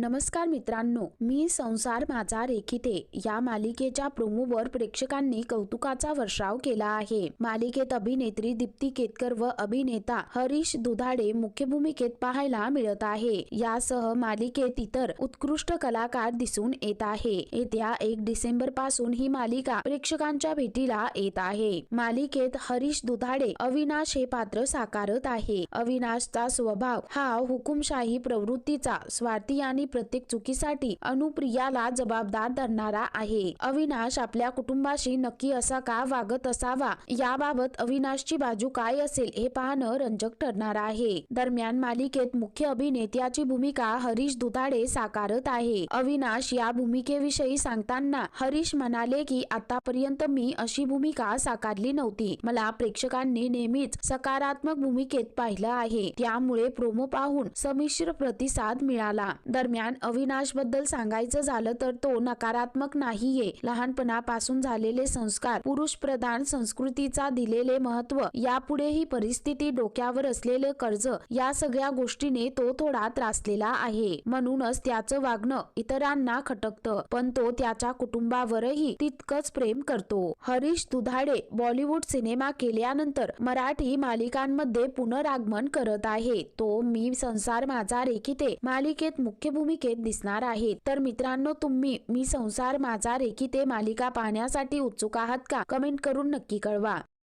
नमस्कार मित्रांनो मी संसार माझा रेखिते. या मालिकेच्या प्रोमोवर प्रेक्षकांनी कौतुकाचा वर्षाव केला आहे. मालिकेत अभिनेत्री दीप्ती केतकर व अभिनेता हरीश दुधाडे मुख्य भूमिकेत पाहायला मिळत आहे. यासह मालिकेत इतर उत्कृष्ट कलाकार दिसून येत आहे. येत्या एक डिसेंबरपासून ही मालिका प्रेक्षकांच्या भेटीला येत आहे. मालिकेत हरीश दुधाडे अविनाश हे पात्र साकारत आहे. अविनाशचा स्वभाव हा हुकुमशाही प्रवृत्तीचा स्वार्थी आणि प्रत्येक चुकीसाठी अनुप्रियाला जबाबदार धरणारा आहे. अविनाश आपल्या कुटुंबाशी नक्की असा का वागत असावा? याबाबत अविनाशची बाजू काय असेल हे पाहणं रंजक ठरणार आहे. दरम्यान मालिकेत मुख्य अभिनेत्याची भूमिका हरीश दुधाडे साकारत आहे. अविनाश या भूमिकेविषयी सांगताना हरीश म्हणाले की आतापर्यंत मी अशी भूमिका साकारली नव्हती. मला प्रेक्षकांनी नेहमीच सकारात्मक भूमिकेत पाहिलं आहे. त्यामुळे प्रोमो पाहून संमिश्र प्रतिसाद मिळाला. दरम्यान अविनाशबद्दल सांगायचं झालं तर तो नकारात्मक नाहीये. लहानपणापासून झालेले संस्कार पुरुष प्रधान संस्कृतीचा दिलेले महत्त्व यापुढे ही परिस्थिती डोक्यावर असलेले कर्ज या सगळ्या गोष्टीने तो थोडा त्रासलेला आहे. म्हणूनच त्याचं वागणं इतरांना खटकतं पण तो त्याच्या कुटुंबावरही तितकंच प्रेम करतो. हरीश दुधाडे बॉलिवूड सिनेमा केल्यानंतर मराठी मालिकांमध्ये पुनरागमन करत आहे. तो मी संसार माझा रेखिते मालिकेत मुख्य भूमिकेत दिसणार आहे तर मित्रांनो तुम्ही मी संसार माझा रेखी ते मालिका पाहण्यासाठी उत्सुक आहात का? कमेंट करून नक्की कळवा.